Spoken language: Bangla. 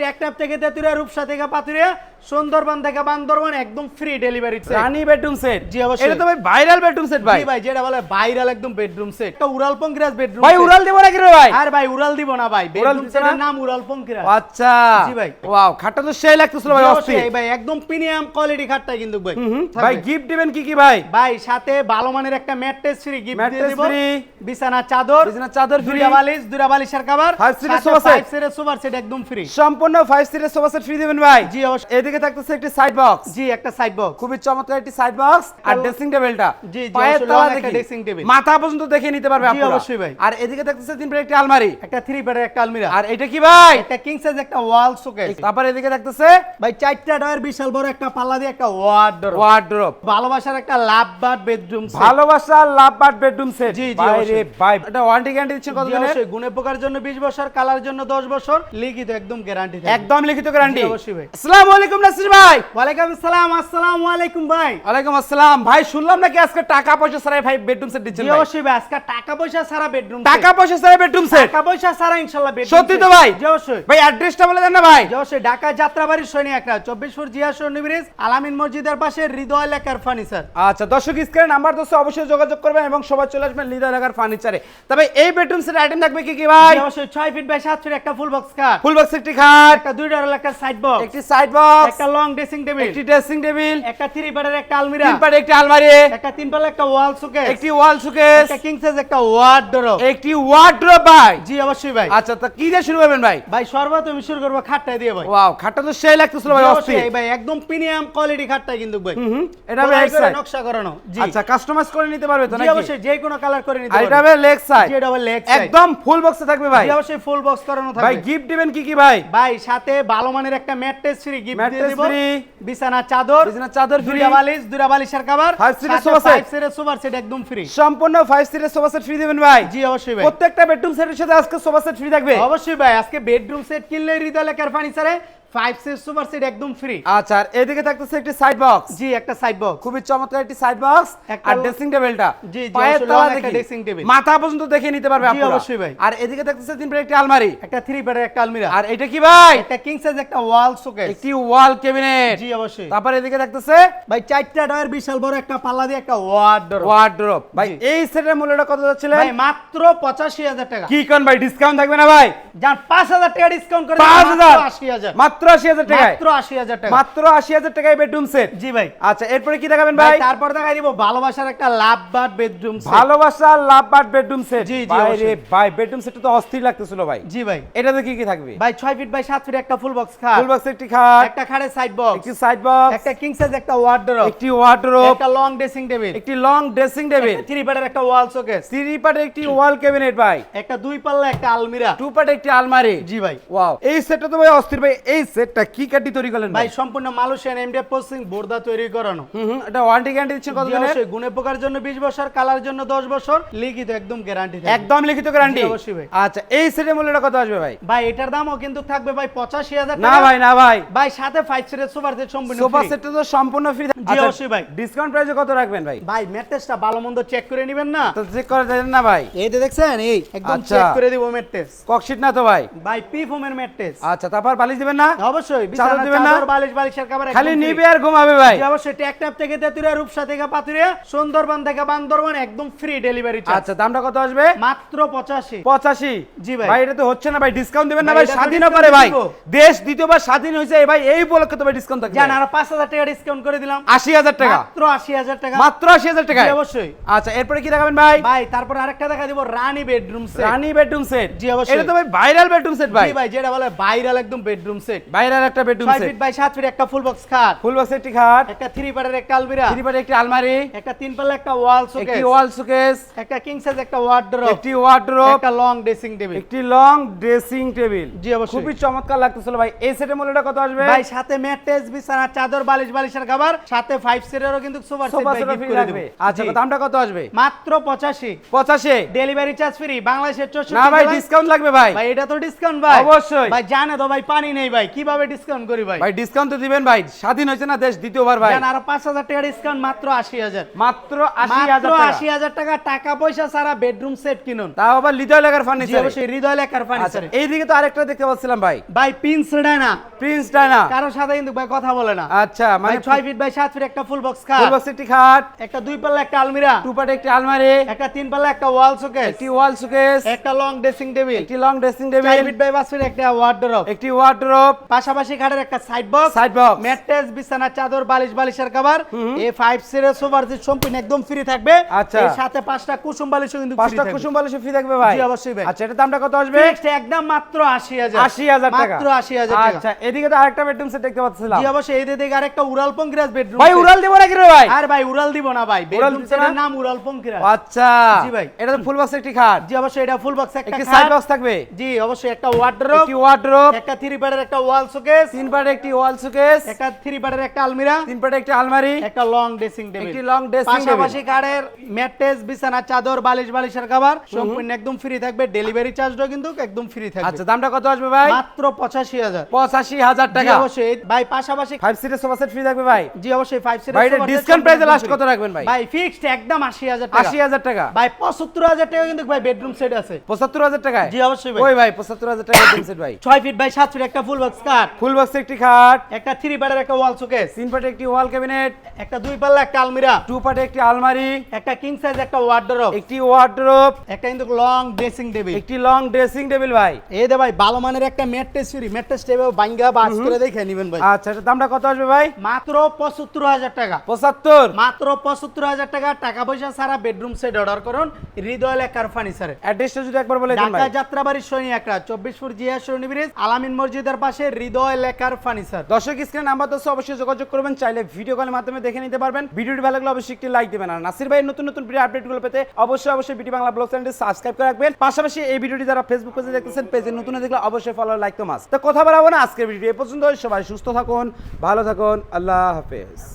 টেকনাপ থেকে তেতুরিয়া রূপসা থেকে পাতুরিয়া সুন্দরবন থেকে বান্দরবন একদম free delivery Rani bedroom set জি, অবশ্যই। এটা তো ভাই ভাইরাল বেডরুম সেট ভাই। ভাই যেটা বলে ভাইরাল একদম বেডরুম সেট একটা উড়াল পঙ্কিরাজ বেডরুম ভাই উড়াল দেবো নাকি রে ভাই? আর ভাই উড়াল দিব না ভাই। বেডরুম সেটের নাম উড়াল পঙ্কিরাজ। আচ্ছা। জি ভাই। ওয়াও খাটটা তো সেই লাগতেছিল ভাই অস্থির। ভাই একদম প্রিমিয়াম কোয়ালিটি খাটটা কিন্তু ভাই। ভাই গিফট দিবেন কি কি ভাই? ভাই সাথে ভালো মানের একটা ম্যাট্রেস ফ্রি গিফট দিয়ে দিব। বিছানা চাদর বিছানার চাদর free। দুটা বালিশ দুটা বালিশের কভার set। ফাইভ সিটের সোফার সেট একদম ফ্রি সম্পূর্ণ ফাইভ সিটের সোফা সেট ফ্রি দিবেন ভাই। জি, অবশ্যই। এদিকে থাকতেছে একটি সাইড বক্স জি একটা সাইড বক্স খুবই চমৎকার একটি সাইড বক্স আর ড্রেসিং টেবিলটা জি, পায়ের তলা দেখি। dressing table। মাথা পর্যন্ত দেখে নিতে পারবে আপনারা। অবশ্যই ভাই। আর এদিকে থাকতেছে তিন একটি আলমারি। একটা থ্রি একটা আলমিরা। আর এটা কি ভাই? একটা কিং সাইজ একটা ওয়াল শোকেস তারপর এদিকে থাকতেছে ভাই চারটা ডয়ের বিশাল বড় একটা পাল্লা দিয়ে একটা ওয়ার্ডরোব ওয়ার্ড্রপ ভালোবাসার একটা লাভ বাট বেডরুম ভালোবাসা লাভ বাট বেডরুম সেট জি, জি, ভাই ভাই এটা ওয়ারেন্টি গ্যারান্টি দিচ্ছেন কত দিনের গুণে পোকার জন্য 20 বছর কালার জন্য 10 বছর লিখিত একদম গ্যারান্টি একদম লিখিত গ্যারান্টি অবশ্যই ভাই। আসসালামু আলাইকুম নাসির ভাই। ওয়ালাইকুম আসসালাম আসসালামু আলাইকুম ভাই। ওয়ালাইকুম আসসালাম। ভাই শুনলাম নাকি আজকে টাকা পয়সা ছাড়াই ভাই বেডরুম সেট দিচ্ছেন ভাই। অবশ্যই ভাই আজকে টাকা পয়সা সারা বেডরুম টাকা পয়সা বেডরুম সেট টাকা পয়সা সারা ইনশাআল্লাহ বেডরুম সত্যি তো ভাই? অবশ্যই। ভাই অ্যাড্রেসটা বলে দেন না ভাই। অবশ্যই। ঢাকা যাত্রাবাড়ি সৈনিক একটা চব্বিশ ফুট জিয়া সরণি ব্রিজ আলামিন মসজিদের পাশে হৃদয় লেখার ফার্নিচার আচ্ছা দর্শক স্ক্রিনে নাম্বার দোস্ত অবশ্যই যোগাযোগ করবেন এবং সবাই চলে আসবেন লিদা এলাকার ফার্নিচারে তবে এই বেডরুম সেট আইটেম থাকবে কি কি ভাই? অবশ্যই। ছয় ফিট বাই সাত ফিট একটা ফুল বক্স ফুল বক্স একটি খাট একটা দুই ডলার একটা সাইড বক্স একটি সাইড বক্স একটা লং ড্রেসিং টেবিল একটি ড্রেসিং টেবিল একটা থ্রি বেডের একটা আলমিরা তিন পারে একটি আলমারি একটা তিন পাল্লা একটা ওয়াল শোকেস একটি ওয়াল সুকেস একটা কিং সাইজ একটা ওয়ার্ডরোব একটি ওয়ার্ড্রোব ভাই। জি অবশ্যই ভাই। আচ্ছা তা কি দিয়ে শুরু করবেন ভাই? ভাই সর্বপ্রথম শুরু করব খাটটাই দিয়ে ভাই। ওয়াও খাটটা তো সেই লাগতেছিল ভাই অস্থির। ভাই একদম প্রিমিয়াম কোয়ালিটি খাটটাই কিন্তু ভাই। এটা খোদাই ব্যাক করে নকশা করানো জি। আচ্ছা কাস্টমাইজ করে নিতে পারবে তো জি অবশ্যই যে কোনো কালার করে নিতে আর এটা পারবেন হবে লেগ সাইড জি এটা হবে লেগ সাইড একদম ফুল বক্সে থাকবে ভাই। জি অবশ্যই ফুল বক্স করানো ভাই গিফট দিবেন কি কি ভাই? ভাই সাথে ভালো মানের একটা ম্যাট্রেস ফ্রি গিফট দিয়ে দেব। বিছানা চাদর বিছানা চাদর ফ্রি দুরাবালিস বালিশ দুটা বালিশের কভার সিটের সোফা সেট। ফাইভ সিটের সোফা সেট একদম ফ্রি সম্পূর্ণ ফাইভ সিটের সোফা সেট ফ্রি দিবেন ভাই। জি অবশ্যই ভাই। প্রত্যেকটা বেডরুম সেটের সাথে আজকে সোফা সেট ফ্রি থাকবে। অবশ্যই ভাই আজকে বেডরুম সেট কিনলে হৃদয় লেখার ফার্নিচারে ফাইভ সিট সুপার সেট একদম ফ্রি আচ্ছা আর এদিকে থাকতেছে একটি সাইড বক্স জি একটা সাইড বক্স খুবই চমৎকার একটি সাইড বক্স আর ড্রেসিং টেবিলটা জি, জি, পায়ের তলা long একটা দেখি মাথা পর্যন্ত দেখে নিতে পারবে জি, অবশ্যই ভাই। আর এদিকে থাকতেছে তিন পারে একটি আলমারি। একটা থ্রি বেডের একটা আলমিরা। আর এটা কি ভাই? একটা কিং সাইজ একটা ওয়াল শোকেস একটি ওয়াল ক্যাবিনেট জি অবশ্যই। তারপর এদিকে থাকতেছে ভাই চারটা ডয়ের বিশাল বড় একটা পাল্লা দিয়ে একটা ওয়ার্ডরোব ভাই এই সেটের মূল্যটা কত ভাই মাত্র পঁচাশি হাজার টাকা। কি কোন ভাই ডিসকাউন্ট থাকবে না ভাই? যান পাঁচ হাজার টাকা ডিসকাউন্ট করে হাজার। মাত্র আশি হাজার টাকায়। মাত্র আশি হাজার টাকা। মাত্র আশি হাজার টাকায় বেডরুম সেট জি ভাই। আচ্ছা এরপরে কি দেখাবেন ভাই? তারপর দেখাই দিব ভালোবাসার একটা লাভ বাট বেডরুম ভালোবাসা লাভ বাট বেডরুম সেট জি, জি, ভাই ভাই বেডরুম সেট তো অস্থির লাগতেছিল ভাই। জি ভাই। এটাতে কি কি থাকবে? ভাই ছয় ফিট বাই সাত ফিট একটা ফুল বক্স খাট। ফুল বক্স একটি খাট। একটা খাড়ে সাইড বক্স একটি সাইড বক্স একটা কিং সাইজ একটা ওয়ার্ডরোব একটি ওয়ার্ডরোব একটা লং ড্রেসিং টেবিল একটি লং ড্রেসিং টেবিল থ্রি বেডের একটা ওয়াল শোকেস থ্রি পার্টের একটি ওয়াল ক্যাবিনেট ভাই। একটা দুই পাল্লা একটা আলমিরা। টু পার্টের একটি আলমারি। জি ভাই। ওয়াও এই সেটটা তো ভাই অস্থির ভাই। এই সেটটা কি কাটি তৈরি করলেন ভাই সম্পূর্ণ মালয়েশিয়ান পোস্টিং বোর্দা তৈরি করানো। হুম এটা ওয়ারেন্টি গ্যারান্টি দিচ্ছেন কত দিনের গুণে পোকার জন্য 20 বছর কালার জন্য 10 বছর লিখিত একদম গ্যারান্টি একদম লিখিত গ্যারান্টি অবশ্যই ভাই। আচ্ছা এই সেটের মূল্যটা কত আসবে ভাই? ভাই এটার দামও কিন্তু থাকবে ভাই 85000 না ভাই না ভাই। ভাই সাথে ফাইভ সিটের সোফার সেট সম্পূর্ণ সোফা free। সেটটা তো সম্পূর্ণ ফ্রি জি, অবশ্যই ভাই। ডিসকাউন্ট প্রাইসে কত রাখবেন ভাই? ভাই ম্যাট্রেসটা ভালো মন্দ চেক করে নেবেন না। তো চেক করে দেন না ভাই। এই যে দেখছেন এই একদম আচ্ছা। চেক করে দিব ম্যাট্রেস ককশিট না তো ভাই? ভাই পি ফোমের ম্যাট্রেস আচ্ছা তারপর বালিশ দিবেন না? অবশ্যই চাদর দিবেন না? বালিশ বালিশের কভার খালি নিবে আর ঘুমাবে ভাই। অবশ্যই টেকনাপ থেকে তেতুরিয়া রূপসা থেকে পাতুরিয়া সুন্দরবন থেকে বান্দরবন একদম ফ্রি ডেলিভারি আচ্ছা দামটা কত আসবে? মাত্র 85 পঁচাশি? জি ভাই। ভাই এটা তো হচ্ছে না ভাই ডিসকাউন্ট দেবেন না ভাই, ভাই এটা তো স্বাধীন করে ভাই। দেশ দ্বিতীয়বার স্বাধীন হয়েছে ভাই এই উপলক্ষে তো ভাই ডিসকাউন্ট থাকবে। জান আর 5000 টাকা ডিসকাউন্ট করে দিলাম। আশি হাজার টাকা। মাত্র 80000 টাকা। মাত্র আশি হাজার টাকা অবশ্যই। আচ্ছা এরপরে কি দেখাবেন ভাই? ভাই তারপর আরেকটা দেখা দিব Rani bedroom set Rani bedroom set জি, অবশ্যই। এটা তো ভাই ভাইরাল বেডরুম সেট ভাই জি ভাই। যেটা বলে ভাইরাল একদম বেডরুম সেট ভাইরাল একটা bedroom 6 set feet by 7 feet একটা ফুল বক্স খাট। ফুল বক্স একটি খাট। একটা থ্রি পারের একটা আলমিরা। থ্রি পারে একটি আলমারি। একটা তিন পাল্লা একটা ওয়াল শোকেস একটি ওয়াল শোকেস একটা কিং সাইজ একটা ওয়ার্ডরোব একটি ওয়ার্ডরোব একটা লং ড্রেসিং টেবিল একটি লং ড্রেসিং টেবিল জি, অবশ্যই। খুবই চমৎকার লাগতেছিল ভাই। এই সেটের মূল্যটা কত আসবে? ভাই সাথে ম্যাট্রেস বিছানা চাদর বালিশ বালিশের খাবার। সাথে ফাইভ সিটারও কিন্তু সুপার সেট ভাই ফ্রি করে দেব। আচ্ছা দামটা কত আসবে? মাত্র 85 পঁচাশি। ডেলিভারি চার্জ ফ্রি বাংলাদেশের 64 না ভাই ডিসকাউন্ট লাগবে ভাই। ভাই এটা তো ডিসকাউন্ট ভাই। অবশ্যই। ভাই জানে তো ভাই পানি নেই ভাই কীভাবে ডিসকাউন্ট করি ভাই? ভাই ডিসকাউন্ট তো দিবেন ভাই। স্বাধীন হয়েছে না দেশ দ্বিতীয়বার ভাই। আরও পাঁচ হাজার টাকা ডিসকাউন্ট মাত্র আশি হাজার। মাত্র আশি হাজার টাকা। টাকা পয়সা ছাড়া বেডরুম সেট কিনুন। তাও আবার হৃদয় লেখার ফার্নিচার অবশ্যই হৃদয় লেখার আচ্ছা ফার্নিচারে এইদিকে তো আরেকটা দেখতে পাচ্ছিলাম ভাই। ভাই পিন সেডায় না। প্রিন্স ডায়না কারোর সাথে কিন্তু ভাই কথা বলে না। আচ্ছা মানে মানে ছয় ফিট বাই সাত ফিট একটা ফুল বক্স ফুল খাট বক্স একটি খাট। একটা দুই পাল্লা একটা আলমিরা। টু পার্ট একটি আলমারি। একটা তিন পাল্লা একটা ওয়াল শোকেস একটি ওয়াল সুকেস একটা লং ড্রেসিং টেবিল একটি long dressing table feet by পাঁচ ফিট একটা ওয়ার্ডরোব একটি ওয়ার্ডরোব পাশাপাশি খাটের একটা side box side box mattress বিছানা চাদর বালিশ বালিশের কভার এই ফাইভ সিরিজ সোফার যে সম্পূর্ণ একদম ফ্রি থাকবে। আচ্ছা। এর সাথে পাঁচটা কুসুম বালিশও কিন্তু পাঁচটা। কুসুম বালিশ ফ্রি থাকবে ভাই? জি, অবশ্যই ভাই। আচ্ছা এটা দামটা কত আসবে? Fixed একদম মাত্র আশি হাজার। আশি হাজার টাকা। মাত্র আশি হাজার টাকা। আচ্ছা এদিকে তো আরেকটা বেডরুম সেট দেখতে পাচ্ছিলাম। জি অবশ্যই এই দিকে আরেকটা উড়াল পঙ্কিরাজ বেডরুম ভাই উড়াল দেবো নাকি রে ভাই? আর ভাই উড়াল দিব না ভাই। বেডরুম সেটের নাম উড়াল পঙ্কিরাজ। আচ্ছা। জি ভাই। এটা তো ফুল বক্স একটি খাট। জি অবশ্যই এটা ফুল বক্স একটা একটি সাইড বক্স থাকবে। জি অবশ্যই একটা ওয়ার্ডরোব একটি ওয়ার্ডরোব একটা থ্রি প্যাডের একটা ওয়াল শোকেস তিন পার্ট একটি ওয়াল সুকেস একটা থ্রি প্যাডের একটা আলমিরা তিন পার্ট একটি আলমারি একটা লং ড্রেসিং টেবিল একটি লং ড্রেসিং পাশাপাশি কার্ডের ম্যাট্রেস বিছানা চাদর বালিশ বালিশের কভার সম্পূর্ণ একদম ফ্রি থাকবে। ডেলিভারি চার্জটাও কিন্তু একদম ফ্রি থাকবে। আচ্ছা দামটা কত আসবে ভাই? মাত্র পঁচাশি হাজার। পঁচাশি হাজার জি টাকা অবশ্যই। ভাই পাশাপাশি ফাইভ সিটের সোফা সেট ফ্রি থাকবে ভাই? জি অবশ্যই ফাইভ সিরিজ ভাই, price এ last কত রাখবেন ভাই? ভাই ফিক্সড একদম আশি হাজার টাকা। আশি হাজার টাকা। ভাই পঁচাত্তর হাজার টাকা কিন্তু ভাই বেডরুম সেট আছে। পঁচাত্তর হাজার টাকায়? জি, অবশ্যই ভাই। ওই ভাই পঁচাত্তর হাজার টাকা বেডরুম সেট ভাই। ছয় ফিট বাই সাত ফিট একটা full box cut full box একটি খাট একটা থ্রি প্যাডের একটা ওয়াল শোকেস তিন পার্ট একটি ওয়াল ক্যাবিনেট একটা দুই পাল্লা একটা আলমিরা। টু পার্ট একটি আলমারি একটা কিং সাইজ একটা ওয়ার্ডরোব একটি ওয়ার্ডরোব একটা কিন্তু লং ড্রেসিং টেবিল একটি লং ড্রেসিং টেবিল ভাই। এই দে ভাই ভালো মানের একটা ম্যাট্রেস ফ্রি ম্যাট্রেস টেবিল বাঙ্গা বাস করে দেখে নেবেন ভাই। আচ্ছা এটা দামটা কত আসবে ভাই? মাত্র পঁচাত্তর হাজার টাকা। পঁচাত্তর? মাত্র পঁচাত্তর হাজার টাকা। টাকা পয়সা ছাড়া বেডরুম সেট অর্ডার করুন। হৃদয় লেখার ফার্নিচারে অ্যাড্রেসটা যদি একবার বলে দিন ঢাকা যাত্রাবাড়ির শনি একরা চব্বিশ ফুট জিয়া সরণি ব্রিজ আলামিন মসজিদের পাশে হৃদয় লেখার ফার্নিচার। দর্শক স্ক্রিনে নাম্বার দশ অবশ্যই যোগাযোগ করবেন, চাইলে ভিডিও কলের মাধ্যমে দেখে নিতে পারবেন। ভিডিওটি ভালো লাগলে অবশ্যই একটি লাইক দেবেন। আর নাসির ভাই নতুন নতুন ভিডিও আপডেটগুলো পেতে অবশ্যই অবশ্যই বিটি বাংলা ব্লগ চ্যানেলটি সাবস্ক্রাইব করে রাখবেন। পাশাপাশি এই ভিডিওটি যারা ফেসবুক পেজে দেখতেছেন পেজে নতুন দেখলে অবশ্যই ফলো লাইক তো মাস তো কথা বলাবো না, আজকের ভিডিও এ পর্যন্ত সবাই সুস্থ থাকুন, ভালো থাকুন, আল্লাহ হাফেজ।